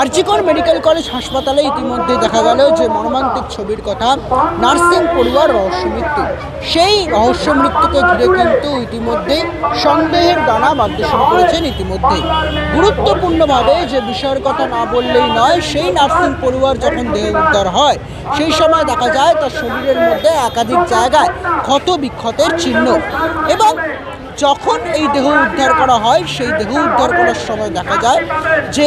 RG Kar medical college হাসপাতালে ইতিমধ্যে দেখা গেল যে মর্মান্তিক ছবির কথা নার্সিং পড়ুয়ার রহস্য মৃত্যু। সেই রহস্য মৃত্যুকে ঘিরে কিন্তু ইতিমধ্যে সন্দেহের দানা বাঁধতে শুরু করেছেন ইতিমধ্যে। গুরুত্বপূর্ণভাবে যে বিষয়ের কথা না বললেই নয়, সেই নার্সিং পড়ুয়ার যখন দেহ উদ্ধার হয়, সেই সময় দেখা যায় তার শরীরের মধ্যে একাধিক জায়গায় ক্ষত বিক্ষতের চিহ্ন। এবং যখন এই দেহ উদ্ধার করা হয়, সেই দেহ উদ্ধার করার সময় দেখা যায় যে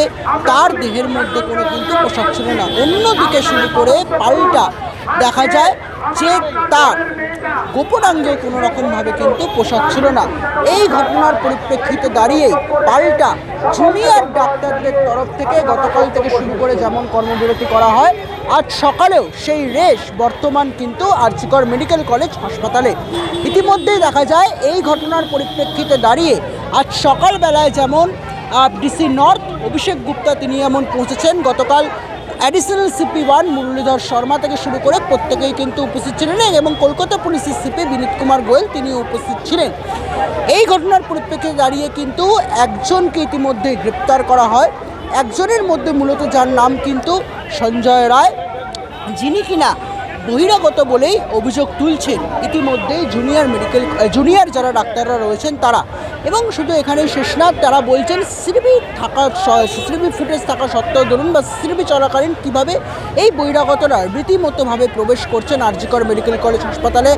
তার দেহের মধ্যে কোনো কিন্তু পোশাক ছিল না। অন্যদিকে শুরু করে পাল্টা দেখা যায় যে তার গোপনাঙ্গে কোনো রকমভাবে কিন্তু পোশাক ছিল না। এই ঘটনার পরিপ্রেক্ষিতে দাঁড়িয়েই পাল্টা জুনিয়র ডাক্তারদের তরফ থেকে গতকাল থেকে শুরু করে যেমন কর্মবিরতি করা হয় আজ সকালেও সেই রেশ বর্তমান কিন্তু আর্চিকর মেডিকেল কলেজ হাসপাতালে। ইতিমধ্যেই দেখা যায় এই ঘটনার পরিপ্রেক্ষিতে দাঁড়িয়ে আজ সকালবেলায় যেমন ডিসি নর্থ, অভিষেক গুপ্তা তিনি এমন পৌঁছেছেন। গতকাল additional CP one Muralidhar Sharma থেকে শুরু করে প্রত্যেকেই কিন্তু উপস্থিত ছিলেন এবং কলকাতা পুলিশের সিপি বিনীত কুমার গোয়েল তিনি উপস্থিত ছিলেন। এই ঘটনার পরিপ্রেক্ষিতে দাঁড়িয়ে কিন্তু একজনকে ইতিমধ্যে গ্রেপ্তার করা হয়। একজনের মধ্যে মূলত যার নাম কিন্তু সঞ্জয় রায়, যিনি কিনা বহিরাগত বলেই অভিযোগ তুলছেন। ইতিমধ্যেই জুনিয়র মেডিকেল জুনিয়র যারা ডাক্তাররা রয়েছেন তারা। এবং শুধু এখানেই শেষ না, তারা বলছেন সিসিটিভি থাকা সিসিটিভি ফুটেজ থাকা সত্ত্বেও ধরুন বা সিসিটিভি চলাকালীন কীভাবে এই বহিরাগতরা রীতিমতোভাবে প্রবেশ করছেন আরজিকর মেডিকেল কলেজ হাসপাতালে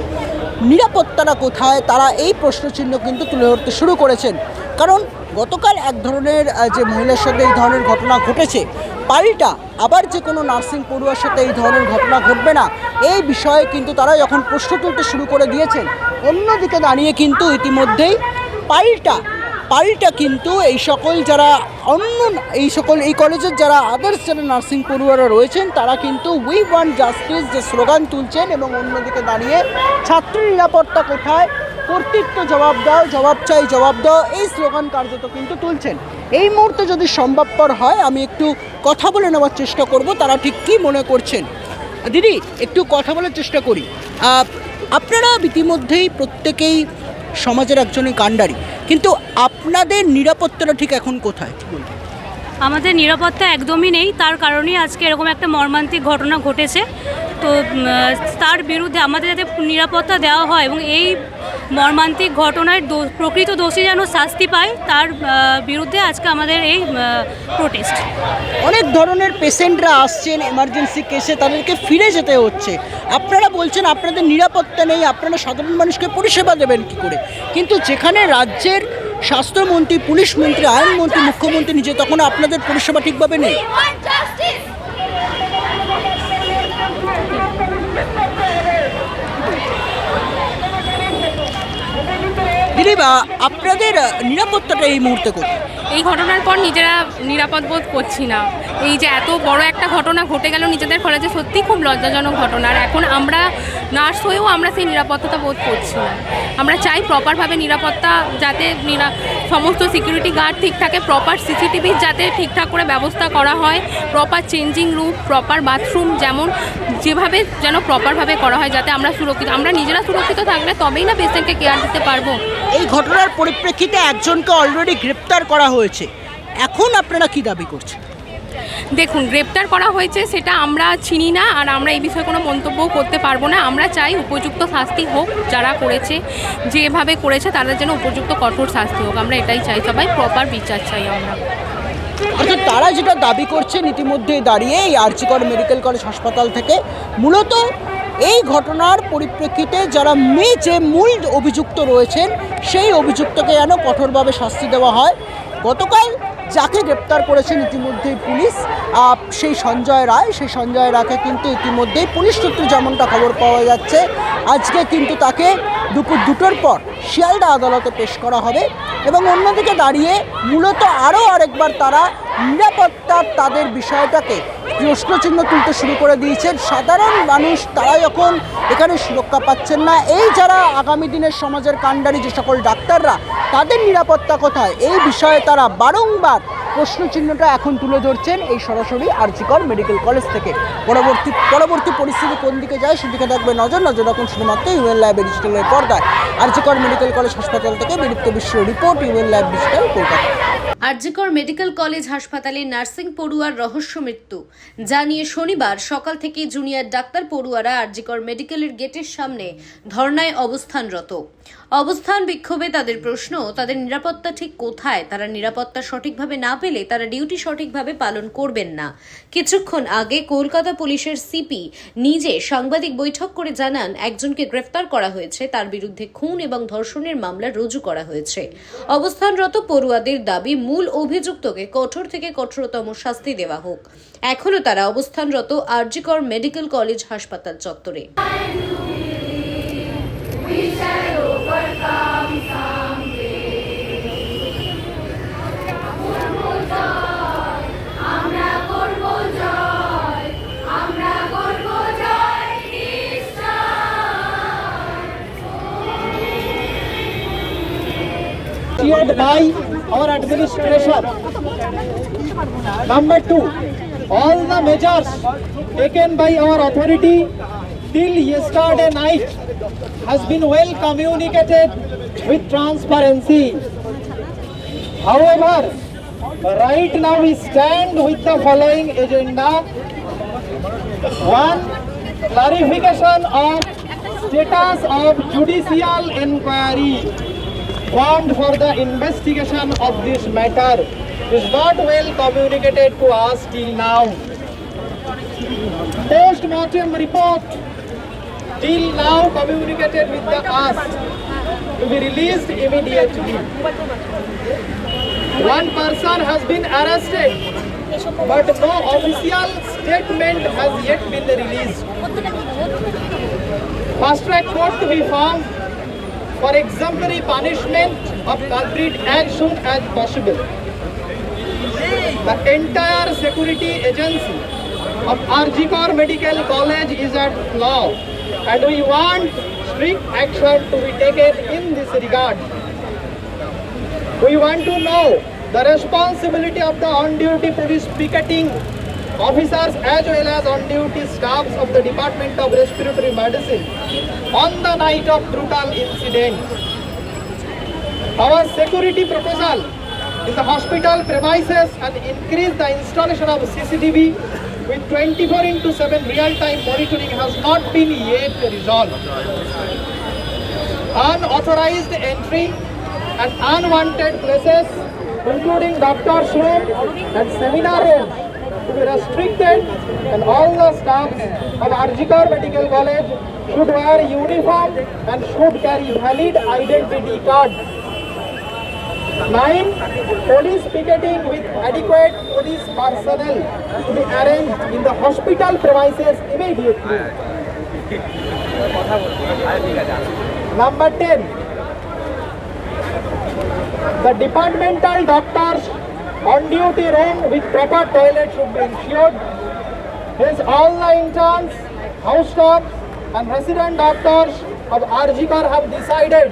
নিরাপত্তাটা কোথায়, তারা এই প্রশ্নচিহ্ন কিন্তু তুলে ধরতে শুরু করেছেন। কারণ গতকাল এক ধরনের যে মহিলার সাথে এই ধরনের ঘটনা ঘটেছে, পাল্টা আবার যে কোনো নার্সিং পড়ুয়ার সাথে এই ধরনের ঘটনা ঘটবে না। এই বিষয়ে কিন্তু তারা যখন প্রশ্ন তুলতে শুরু করে দিয়েছেন, অন্যদিকে দাঁড়িয়ে কিন্তু ইতিমধ্যেই পাল্টা পাল্টা কিন্তু এই সকল যারা অন্য, এই সকল, এই কলেজের যারা আদার্স যারা নার্সিং পড়ুয়ারা রয়েছেন, তারা কিন্তু উই ওয়ান জাস্টিস যে স্লোগান তুলছেন এবং অন্যদিকে দাঁড়িয়ে ছাত্র নিরাপত্তা কোথায় কর্তৃত্ব জবাব দাও, জবাব চাই, জবাব দাও। এই স্লোগান কার্যত কিন্তু তুলছেন। এই মুহূর্তে যদি সম্ভবপর হয়, আমি একটু কথা বলে নেওয়ার চেষ্টা করব, তারা ঠিক কী মনে করছেন? দিদি, একটু কথা বলার চেষ্টা করি। আপনারা ইতিমধ্যেই প্রত্যেকেই সমাজের একজনই কাণ্ডারি, কিন্তু আপনাদের নিরাপত্তাটা ঠিক এখন কোথায়? আমাদের নিরাপত্তা একদমই নেই, তার কারণেই আজকে এরকম একটা মর্মান্তিক ঘটনা ঘটেছে। তো তার বিরুদ্ধে আমাদের যাতে নিরাপত্তা দেওয়া হয় এবং এই মর্মান্তিক ঘটনার দো- প্রকৃত দোষী যেন শাস্তি পায়, তার বিরুদ্ধে আজকে আমাদের এই প্রোটেস্ট অনেক ধরনের পেশেন্টরা আসছেন এমার্জেন্সি কেসে তাদেরকে ফিরে যেতে হচ্ছে। আপনারা বলছেন আপনাদের নিরাপত্তা নেই, আপনারা সাধারণ মানুষকে পরিষেবা দেবেন কি করে? কিন্তু যেখানে রাজ্যের স্বাস্থ্যমন্ত্রী, পুলিশ মন্ত্রী, আইনমন্ত্রী, মুখ্যমন্ত্রী নিজে, তখন আপনাদের পরিষেবা ঠিকভাবে নেই? বা আপনাদের নিরাপত্তাটা এই মুহূর্তে কোথায়? এই ঘটনার পর নিজেরা নিরাপদ বোধ করছি না। এই যে এত বড় একটা ঘটনা ঘটে গেল নিজেদের কলেজে সত্যি খুব লজ্জাজনক ঘটনা। আর এখন আমরা নার্স হয়েও আমরা সেই নিরাপত্তা বোধ করছি না। আমরা চাই প্রপারভাবে নিরাপত্তা যাতে সমস্ত সিকিউরিটি গার্ড ঠিক থাকে প্রপার সিসিটিভি যাতে ঠিকঠাক করে ব্যবস্থা করা হয় proper changing room proper bathroom যেমন যেভাবে যেন প্রপারভাবে করা হয় যাতে আমরা সুরক্ষিত, আমরা নিজেরা সুরক্ষিত থাকলে তবেই না পেশেন্টকে কেয়ার দিতে পারব। এই ঘটনার পরিপ্রেক্ষিতে একজনকে অলরেডি গ্রেপ্তার করা হয়েছে। এখন আপনারা কি দাবি করছেন? দেখুন গ্রেপ্তার করা হয়েছে সেটা আমরা চিনি না আর আমরা এই বিষয়ে কোনো মন্তব্যও করতে পারব না। আমরা চাই উপযুক্ত শাস্তি হোক যারা করেছে যেভাবে করেছে তাদের যেন উপযুক্ত কঠোর শাস্তি হোক। আমরা এটাই চাই সবাই প্রপার বিচার চাই আমরা। অর্থাৎ তারা যেটা দাবি করছেন ইতিমধ্যে দাঁড়িয়ে এই আর্চিকর মেডিকেল কলেজ হাসপাতাল থেকে মূলত এই ঘটনার পরিপ্রেক্ষিতে যারা মেয়ে যে মূল অভিযুক্ত রয়েছেন, সেই অভিযুক্তকে যেন কঠোরভাবে শাস্তি দেওয়া হয়। গতকাল যাকে গ্রেপ্তার করেছেন ইতিমধ্যেই পুলিশ সেই সঞ্জয় রায়। সেই সঞ্জয় রায়কে কিন্তু ইতিমধ্যেই পুলিশ সূত্রে যেমনটা খবর পাওয়া যাচ্ছে, আজকে কিন্তু তাকে দুপুর দুটোর পর শিয়ালদা আদালতে পেশ করা হবে এবং অন্যদিকে দাঁড়িয়ে মূলত আরও আরেকবার তারা নিরাপত্তার তাদের বিষয়টাকে প্রশ্নচিহ্ন তুলতে শুরু করে দিয়েছেন। সাধারণ মানুষ তারা যখন এখানে সুরক্ষা পাচ্ছেন না। এই যারা আগামী দিনের সমাজের কাণ্ডারি যে সকল ডাক্তাররা, তাদের নিরাপত্তা কোথায়? এই বিষয়ে তারা বারংবার প্রশ্নচিহ্নটা এখন তুলে ধরছেন এই সরাসরি আরজিকর মেডিকেল কলেজ থেকে। পরবর্তী পরবর্তী পরিস্থিতি কোন দিকে যায় সেদিকে থাকবে নজর। নজর রাখুন শুধুমাত্র ইউএন ল্যাব ডিজিটালের পর্দায়। আরজিকর মেডিকেল কলেজ হাসপাতাল থেকে বিলুপ্ত বিশ্ব report UN lab digital Kolkata. RG Kar medical college হাসপাতালে নার্সিং পড়ুয়ার রহস্য মৃত্যু। যা নিয়ে শনিবার সকাল থেকে জুনিয়র ডাক্তার পড়ুয়ারা আরজিকর মেডিকেলের গেটের সামনে ধর্নায় অবস্থানরত। অবস্থান বিক্ষোভে তাদের প্রশ্ন, তাদের নিরাপত্তা ঠিক কোথায়? তারা নিরাপত্তা সঠিকভাবে না পেলে তারা ডিউটি সঠিকভাবে পালন করবেন না। কিছুক্ষণ আগে কলকাতা পুলিশের সিপি নিজে সাংবাদিক বৈঠক করে জানান, একজনকে গ্রেফতার করা হয়েছে, তার বিরুদ্ধে খুন এবং ধর্ষণের মামলা রুজু করা হয়েছে। অবস্থানরত পড়ুয়াদের দাবি মূল অভিযুক্তকে কঠোর থেকে কঠোরতম শাস্তি দেওয়া হোক। এখনও তারা অবস্থানরত আরজিকর মেডিকেল কলেজ হাসপাতাল চত্বরে। Cheered by our administration. Number two, all the measures taken by our authority till yesterday night has been well communicated with transparency. However, right now we stand with the following agenda. One, clarification of status of judicial inquiry formed for the investigation of this matter is not well communicated to us till now. Post-mortem report till now communicated with the us to be released immediately. One person has been arrested but no official statement has yet been released. Fast track court to be formed for exemplary punishment of culprit as soon as possible. The entire security agency of Arjikar Medical College is at law and we want strict action to be taken in this regard. We want to know the responsibility of the on-duty police picketing officers as well as on-duty staffs of the Department of Respiratory Medicine on the night of brutal incident. Our security proposal in the hospital premises and increase the installation of CCTV with 24 into 7 real-time monitoring has not been yet resolved. Unauthorized entry and unwanted places including doctor's room and seminar room to be restricted and all the staff of Arjikar Medical College should wear uniform and should carry valid identity card. 9. Police picketing with adequate police personnel to be arranged in the hospital premises immediately. Number 10. The departmental doctors on duty room with proper toilet should be ensured. Hence, all the interns, house staff, and resident doctors of Arjikar have decided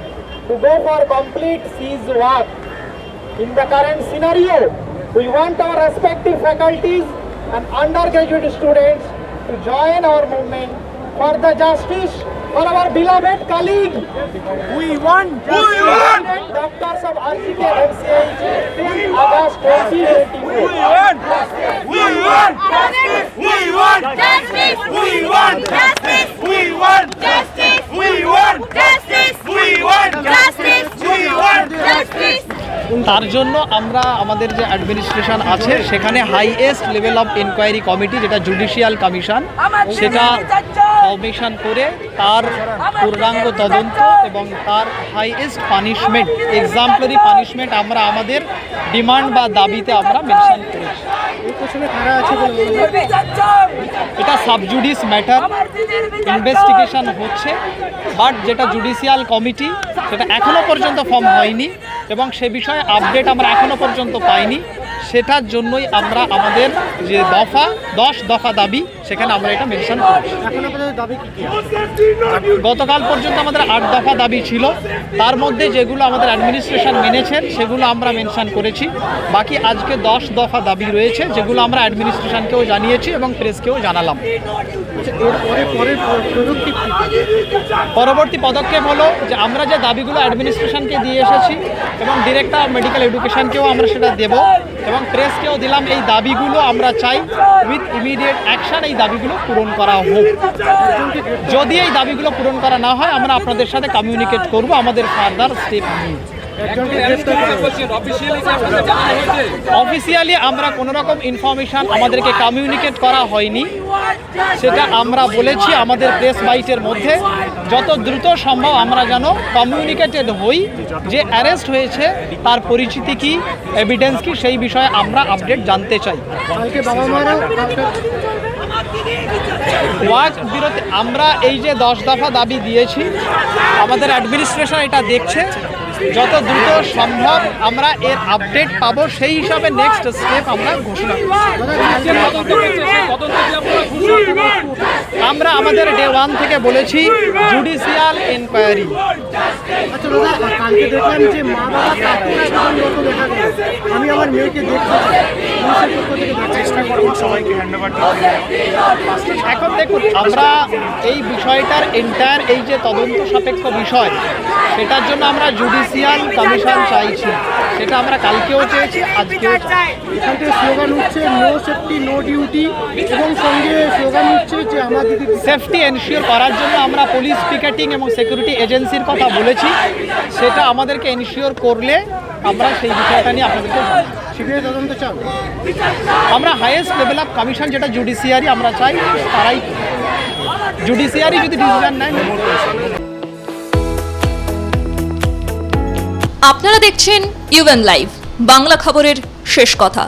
to go for complete cease work. In the current scenario, we want our respective faculties and undergraduate students to join our movement for the justice for our beloved colleague. We want justice. We want doctors of RCK MCH till August 2024. We want justice. We want justice. We want justice. We want justice. We want justice. We want justice. We want justice. We want justice. তার জন্য আমরা আমাদের যে administration আছে সেখানে highest level of inquiry committee যেটা judicial commission সেটা commission করে তার পূর্ণাঙ্গ তদন্ত এবং তার হাইয়েস্ট পানিশমেন্ট এক্সাম্পলারি পানিশমেন্ট আমরা আমাদের ডিমান্ড বা দাবিতে আমরা মেনশন করেছি। এটা সাবজুডিস ম্যাটার ইনভেস্টিগেশন হচ্ছে বাট যেটা জুডিশিয়াল কমিটি সেটা এখনও পর্যন্ত ফর্ম হয়নি এবং সে বিষয়ে আপডেট আমরা এখনও পর্যন্ত পাইনি। সেটার জন্যই আমরা আমাদের যে দফা দশ দফা দাবি সেখানে আমরা এটা মেনশন করি গতকাল পর্যন্ত আমাদের আট দফা দাবি ছিল। তার মধ্যে যেগুলো আমাদের অ্যাডমিনিস্ট্রেশন মেনেছেন সেগুলো আমরা মেনশন করেছি। বাকি আজকে দশ দফা দাবি রয়েছে যেগুলো আমরা অ্যাডমিনিস্ট্রেশনকেও জানিয়েছি এবং প্রেসকেও জানালাম। পরবর্তী পদক্ষেপ হলো যে আমরা যে দাবিগুলো অ্যাডমিনিস্ট্রেশনকে দিয়ে এসেছি এবং ডিরেক্টর মেডিকেল এডুকেশনকেও আমরা সেটা দেব এবং প্রেসকেও দিলাম এই দাবিগুলো আমরা চাই উইথ ইমিডিয়েট অ্যাকশন এই দাবিগুলো পূরণ করা হোক। যদি এই দাবিগুলো পূরণ করা না হয়, আমরা আপনাদের সাথে কমিউনিকেট করব, আমাদের ফার্দার স্টেপ নিয়ে। অফিসিয়ালি আমরা কোনো রকম ইনফরমেশন আমাদেরকে কমিউনিকেট করা হয়নি। সেটা আমরা বলেছি আমাদের প্রেস বাইটের মধ্যে। যত দ্রুত সম্ভব আমরা যেন কমিউনিকেটেড হই যে অ্যারেস্ট হয়েছে তার পরিচিতি কি এভিডেন্স কি সেই বিষয়ে আমরা আপডেট জানতে চাই। ওয়াক বিরতি আমরা এই যে দশ দফা দাবি দিয়েছি আমাদের অ্যাডমিনিস্ট্রেশন এটা দেখছে। যত দ্রুত সম্ভব আমরা এর আপডেট পাবো, সেই হিসাবে নেক্সট স্টেপ আমরা ঘোষণা। আমরা আমাদের ডে ওয়ান থেকে বলেছি জুডিশিয়াল এনকোয়ারি আচ্ছা গেল। আমি আমার মেয়েকে দেখতে পুলিশের পক্ষ থেকে চেষ্টা করব সবাইকে এখন দেখুন আমরা এই বিষয়টার এন্টায়ার এই যে তদন্ত সাপেক্ষ বিষয় সেটার জন্য আমরা জুডিশিয়াল কমিশন চাইছি। সেটা আমরা কালকেও চেয়েছি আজকেও এখান থেকে স্লোগান হচ্ছে নো সেফটি নো ডিউটি এবং সঙ্গে স্লোগান হচ্ছে যে আমার দিদি সেফটি এনশিওর করার জন্য আমরা পুলিশ পিকেটিং এবং সিকিউরিটি এজেন্সির কথা বলেছি। সেটা আমাদেরকে এনশিওর করলে আমরা সেই বিষয়টা নিয়ে আপনাদেরকে শিবিরে তদন্ত আমরা হায়েস্ট লেভেল অফ কমিশন যেটা জুডিশিয়ারি আমরা চাই, তারাই জুডিশিয়ারি যদি ডিসিশন নেয় আপনারা দেখছেন ইউএন লাইভ বাংলা খবরের শেষ কথা।